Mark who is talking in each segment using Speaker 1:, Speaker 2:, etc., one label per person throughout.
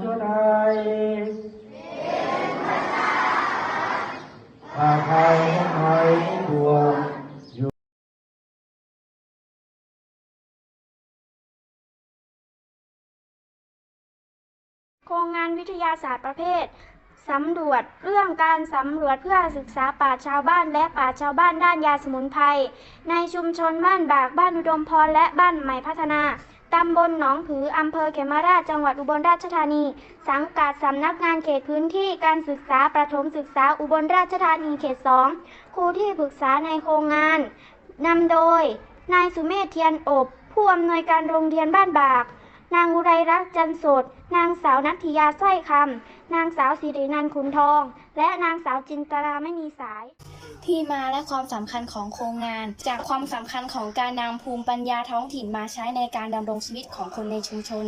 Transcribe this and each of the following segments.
Speaker 1: ชุดายอาภัยทั้งหลายทั้งปวงโครงงานวิทยาศาสตร์ประเภทสำรวจเรื่องการสำรวจเพื่อศึกษาป่าชาวบ้านและป่าชาวบ้านด้านยาสมุนไพรในชุมชนบ้านบากบ้านอุดมพรและบ้านใหม่พัฒนา ตำบลหนองผือ อำเภอเขมราช จังหวัดอุบลราชธานี สังกัดสำนักงานเขตพื้นที่การศึกษาประถมศึกษาอุบลราชธานีเขตสองครูที่ปรึกษาในโครงงาน นำโดย นายสุเมธเทียนอบ ผู้อำนวยการโรงเรียนบ้านบาก นางอุไรรักษ์จันโสด นางสาวนัทธิยาสร้อยคำ นางสาวสิรินันท์ขุนทอง และนางสาวจินตราไม่มีสาย
Speaker 2: ที่มาและความสำคัญของโครงงาน จากความสำคัญของการนำภูมิปัญญาท้องถิ่นมาใช้ในการดำรงชีวิตของคนในชุมชน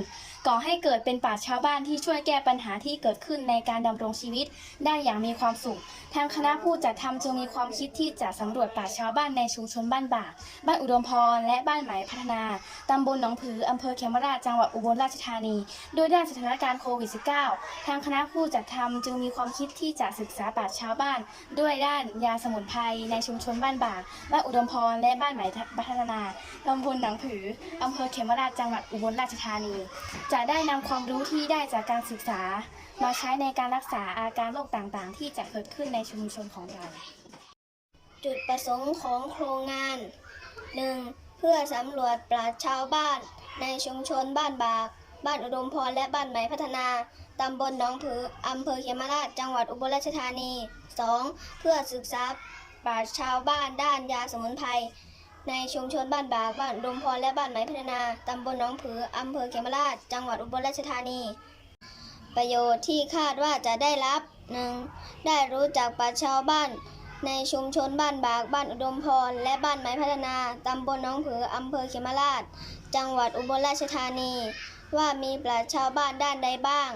Speaker 2: ก่อให้เกิดเป็นป่าชาวบ้านที่ช่วยแก้ปัญหาที่เกิดขึ้นในการดำรงชีวิตได้อย่างมีความสุข ทางคณะผู้จัดทำจึงมีความคิดที่จะสำรวจป่าชาวบ้านในชุมชนบ้านบาบ้านอุดมพร และบ้านหมพัฒนา ตำบลหนองผืออำเภอเขมราชจังหวัดอุบลราชธานี โดยด้านสถานการณ์โควิด -19 ทางคณะผู้จัดทำจึงมีความคิดที่จะศึกษาป่าชาวบ้าน ด้วยด้านยาสมุนไพรในชุมชนบ้านบาบ้านอุดมพร และบ้านหมพัฒนา ตำบลหนองผืออำเภอเขมราชจังหวัดอุบลราชธานีจะได้นำความรู้ที่ได้จากการศึกษา มาใช้ในการรักษาอาการโรคต่างๆ ที่จะเกิดขึ้นในชุมชนของเรา
Speaker 3: จุดประสงค์ของโครงงาน 1. เพื่อสำรวจปราชชาวบ้าน ในชุมชนบ้านบาก บ้านอุดมพรและบ้านใหม่พัฒนาตำบลหนองผืออำเภอเขมราชจังหวัดอุบลราชธานี 2. เพื่อศึกษาปราชชาวบ้านด้านยาสมุนไพร ในชุมชนบ้านบากบ้านดมพรและบ้านไหมพัฒนา ตำบลหนองผือ อำเภอเขมราช จังหวัดอุบลราชธานี ประโยชน์ที่คาดว่าจะได้รับ 1. ได้รู้จักปราชาวบ้าน ในชุมชนบ้านบาก บ้านอุดมพร และบ้านไม้พัฒนา ตำบลหน้องผือ อำเภอเขมราช จังหวัดอุบลราชธานี ว่ามีปราชาวบ้านด้านใดบ้าง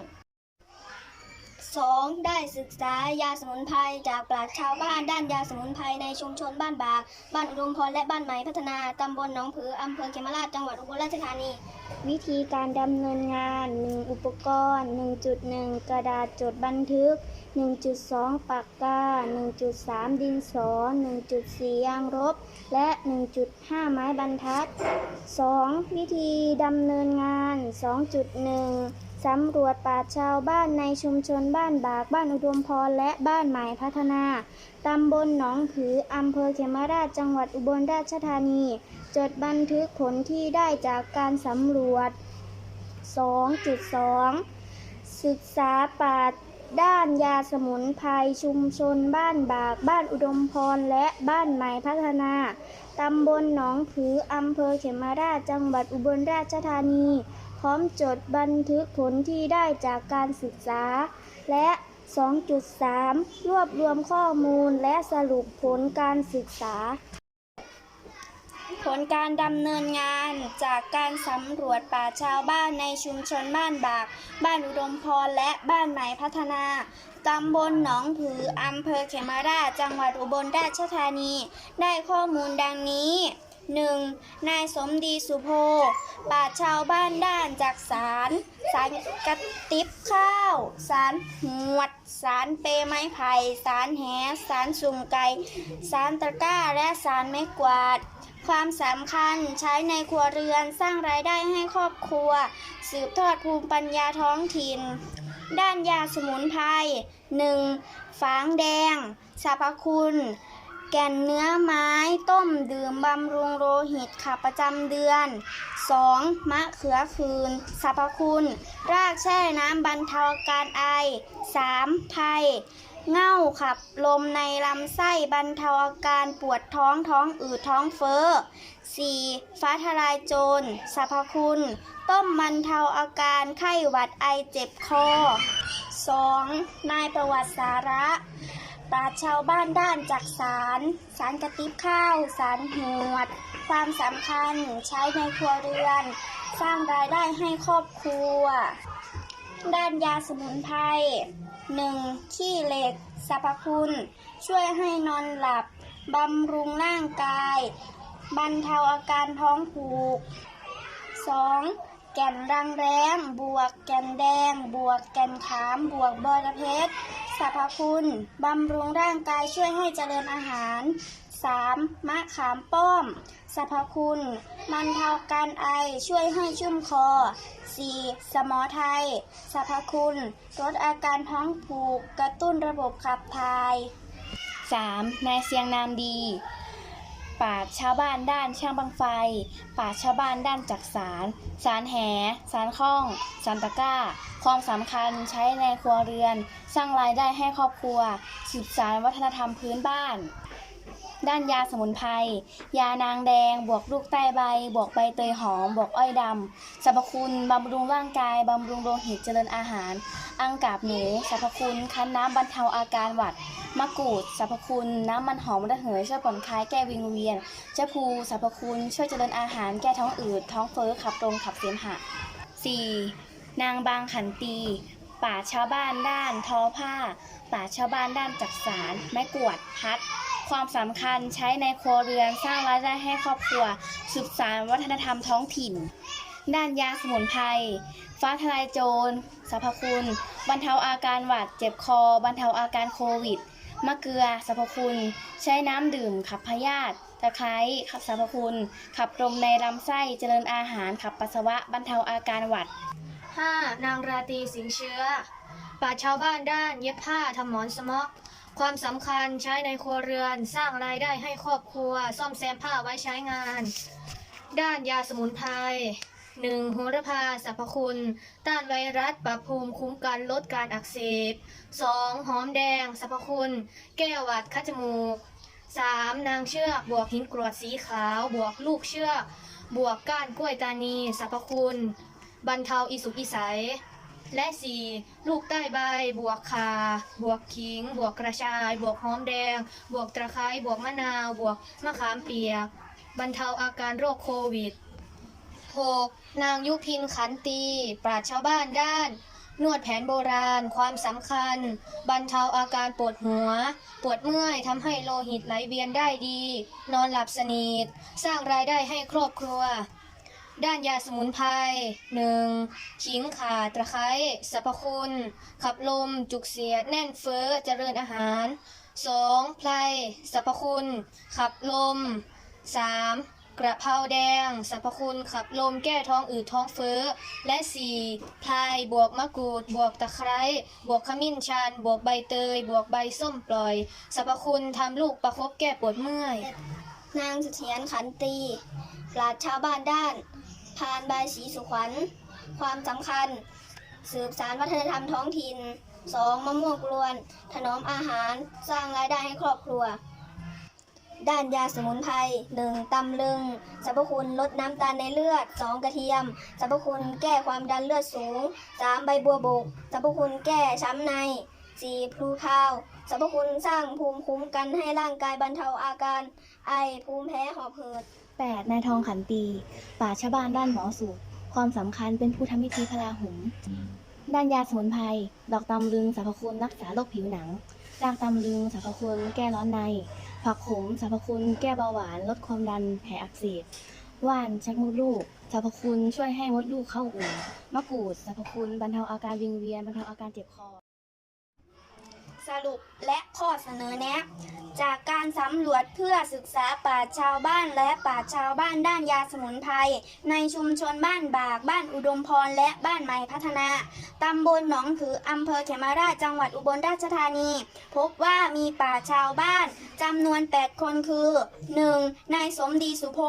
Speaker 3: 2. ได้ศึกษายาสมุนไพรจากปราชญ์ชาวบ้านด้านยาสมุนไพรในชุมชนบ้านบาก บ้านอุดมพรและบ้านไหม่พัฒนา ตำบลหนองผือ อำเภอเขมราชจังหวัดอุบลราชธานี
Speaker 1: วิธีการดำเนินงาน 1. อุปกรณ์ 1.1 กระดาษจดบันทึก 1.2 ปากกา 1.3 ดินสอ 1.4 ยางลบและ 1.5 ไม้บรรทัด 2. วิธีดำเนินงาน 2.1 สำรวจป่าชาวบ้านในชุมชนบ้านบาก บ้านอุดมพร และบ้านใหม่พัฒนา ตำบลหนองผือ อำเภอเขมราช จังหวัดอุบลราชธานี จดบันทึกผลที่ได้จากการสำรวจ 2.2 ศึกษาป่าด้านยาสมุนไพรชุมชนบ้านบาก บ้านอุดมพร และบ้านใหม่พัฒนา ตำบลหนองผือ อำเภอเขมราช จังหวัดอุบลราชธานี พร้อมจดบันทึกผลที่ได้จากการศึกษา และ 2.3 รวบรวมข้อมูลและสรุปผลการศึกษา ผลการดำเนินงานจากการสำรวจป่าชาวบ้านในชุมชนบ้านบาก บ้านอุดมพรและบ้านใหม่พัฒนาตำบลหนองผืออำเภอเขมราชจังหวัดอุบลราชธานี ได้ข้อมูลดังนี้ 1. นายสมดีสุโพป่าชาวบ้านด้านจากสารสารกระติบข้าว สารหวด สารเปไม้ไผ่สารแหสารสุ่มไก่สารตะกร้าและสารไม้กวาด ความสำคัญใช้ในครัวเรือนสร้างรายได้ให้ครอบครัว สืบทอดภูมิปัญญาท้องถิ่น ด้านยาสมุนไพร 1. ฝางแดงสรรพคุณ แก่นเนื้อไม้ต้มดื่มบำรุงโลหิตขับประจำเดือน 2. มะเขือคืนสรรพคุณ รากแช่น้ำบรรเทาอาการไอ 3. ไทยเง่าขับลมในลำไส้บรรเทาอาการปวดท้องท้องอืดท้องเฟ้อ 4. ฟ้าทลายโจรสรรพคุณ ต้มบรรเทาอาการไข้หวัดไอเจ็บคอ 2. นายประวัติสาระ ปราชญ์ชาวบ้านด้านจักสาร สารกระติบข้าว สารหวด ความสำคัญใช้ในครัวเรือน สร้างรายได้ให้ครอบครัว ด้านยาสมุนไพร 1. ขี้เหล็กสรรพคุณ ช่วยให้นอนหลับ บำรุงร่างกาย บรรเทาอาการท้องผูก 2. แก่นรังแรมบวกแก่นแดง บวกแก่นขาม บวกบอระเพ็ด สรรพคุณ บำรุงร่างกายช่วยให้เจริญอาหาร 3. มะขามป้อม สรรพคุณบรรเทาการไอช่วยให้ชุ่มคอ 4. สมอไทย สรรพคุณ ลดอาการท้องผูก กระตุ้นระบบขับถ่าย
Speaker 2: 3. นายเสียงนามดีปราชาวบ้านด้านช่างบังไฟปราชญ์ชาวบ้านด้านจักสาร สารแห สารข้อง สารตะกร้า ความสำคัญใช้ในครัวเรือน สร้างรายได้ให้ครอบครัว สืบสานวัฒนธรรมพื้นบ้าน ด้านยาสมุนไพร ยานางแดง บวกลูกใต้ใบ บวกใบเตยหอม บวกอ้อยดำ สรรพคุณบำรุงร่างกาย บำรุงโลหิตเจริญอาหาร อังกาบหนู สรรพคุณ คั้นน้ำบรรเทาอาการหวัด มะกรูด สรรพคุณ น้ำมันหอมระเหย ช่วยผ่อนคลายแก้วิงเวียนเจ้าพูสรรพคุณ ช่วยเจริญอาหาร แก้ท้องอืด ท้องเฟ้อ ขับลมขับเสมหะ 4. นางบางขันตี ป่าชาวบ้านด้านทอผ้า ป่าชาวบ้านด้านจักสารไม้กวดพัด ความสำคัญใช้ในครัวเรือนสร้างรายได้ให้ครอบครัวสืบสานวัฒนธรรมท้องถิ่น ด้านยาสมุนไพรฟ้าทลายโจรสรรพคุณ บรรเทาอาการหวัดเจ็บคอ บรรเทาอาการโควิดมะเกลือสรรพคุณ ใช้น้ำดื่มขับพยาธิตะไคร้ขับสรรพคุณ ขับลมในลำไส้เจริญอาหารขับปัสสาวะบรรเทาอาการหวัด
Speaker 4: 5. นางราตรีสิงเชื้อปราชาวบ้านด้านเย็บผ้าทำหมอนสมอก ความสำคัญใช้ในครัวเรือน สร้างรายได้ให้ครอบครัว ซ่อมแซมผ้าไว้ใช้งาน ด้านยาสมุนไพร 1. โหระพาสรรพคุณ ต้านไวรัสปรับภูมิคุ้มกันลดการอักเสบ 2. หอมแดงสรรพคุณ แก้หวัดคัดจมูก 3. นางเชือกบวกหินกรวดสีขาว บวกลูกเชือก บวกก้านกล้วยตานีสรรพคุณ บรรเทาอิสุกอิสัย และ 4. ลูกใต้ใบบวกคา บวกขิง บวกกระชาย บวกหอมแดง บวกตะไคร้บวกมะนาว บวกมะขามเปียก บรรเทาอาการโรคโควิด 6. นางยุพินขันตี ปราชชาวบ้านด้าน นวดแผนโบราณ ความสำคัญ บรรเทาอาการปวดหัว ปวดเมื่อยทำให้โลหิตไหลเวียนได้ดี นอนหลับสนิท สร้างรายได้ให้ครอบครัว ด้านยาสมุนไพรหนึ่งขิงข่าตะไคร้สรรพคุณ ขับลม จุกเสียด แน่นเฟ้อ เจริญอาหาร 2. ไพรสรรพคุณ ขับลม 3. กระเพราแดงสรรพคุณขับลมแก้ท้องอืดท้องเฟ้อ และ 4. ไพรบวกมะกรูด บวกตะไคร้บวกขมิ้นชัน บวกใบเตย บวกใบส้มปล่อยสรรพคุณทำลูกประคบแก้ปวดเมื่อย
Speaker 3: นางเสถียรขันตีปราชชาวบ้านด้าน พานใบสีสุขวัญ ความสำคัญ สืบสารวัฒนธรรมท้องถิ่น 2. มะม่วงกลวน ถนอมอาหาร สร้างรายได้ให้ครอบครัว ด้านยาสมุนไพร 1. ตำลึง สรรพคุณลดน้ำตาลในเลือด 2. กระเทียม สรรพคุณแก้ความดันเลือดสูง 3. ใบบัวบก สรรพคุณแก้ช้ำใน 4. พลูพาวสรรพคุณสร้างภูมิคุ้มกันให้ร่างกายบรรเทาอาการ ไอภูมิแพ้หอบหืด
Speaker 2: 8. นายทองขันตี ป่าชาวบ้านด้านหมอสูตร ความสำคัญเป็นผู้ทำพิธีพลาหุมด้านยาสมุนไพร ดอกตำลึงสรรพคุณรักษาโรคผิวหนัง รากตำลึงสรรพคุณแก้ร้อนใน ผักขมสรรพคุณแก้เบาหวาน ลดความดันแผลอักเสบ ว่านชักมดลูกสรรพคุณช่วยให้มดลูกเข้าอู่มะกรูดสรรพคุณบรรเทาอาการวิงเวียนบรรเทาอาการเจ็บคอ
Speaker 1: สรุปและข้อเสนอแนะ จากการสำรวจเพื่อศึกษาป่าชาวบ้านและป่าชาวบ้านด้านยาสมุนไพรในชุมชนบ้านบาก บ้านอุดมพรและบ้านใหม่พัฒนาตำบลหนองผืออำเภอเขมราชจังหวัดอุบลราชธานี พบว่ามีป่าชาวบ้านจำนวน 8 คนคือ 1. นายสมดีสุโพ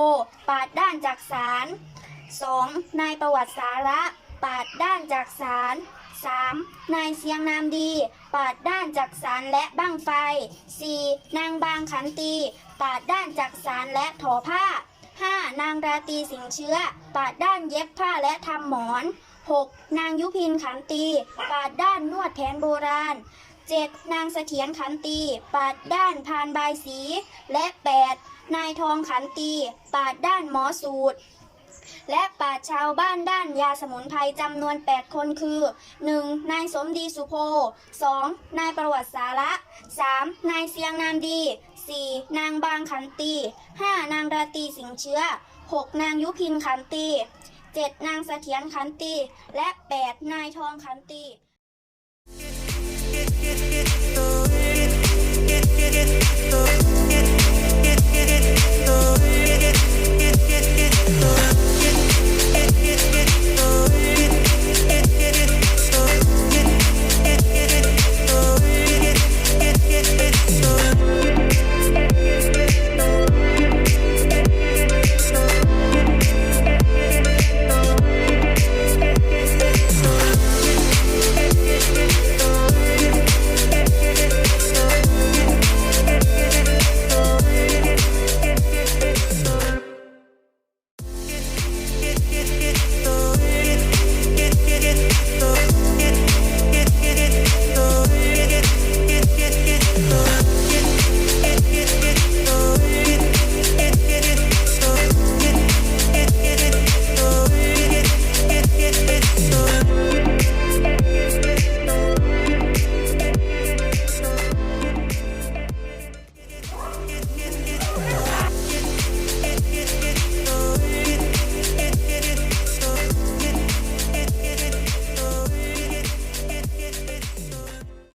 Speaker 1: ปราด้านจักสาร 2. นายประวัติสาระปราดด้านจักสาร 3. นายเสียงนามดี ปาดด้านจักสารและบ้างไฟ 4. นางบางขันตี ปาดด้านจักสารและทอผ้า 5. นางราตีสิงเชื้อ ปาดด้านเย็บผ้าและทำหมอน 6. นางยุพินขันตี ปาดด้านนวดแผนโบราณ 7. นางเสถียรขันตี ปาดด้านพานบายสี และ 8. นายทองขันตี ปาดด้านหมอสูตร และป่าชาวบ้านด้านยาสมุนไพรจำนวน 8 คนคือ 1. นายสมดีสุโพ 2. นายประวัติสาระ 3. นายเสียงนามดี 4. นางบางขันตี 5. นางราตรีสิงเชื้อ 6. นางยุพินขันตี 7. นางเสถียรขันตี และ 8. นายทองขันตี
Speaker 5: get,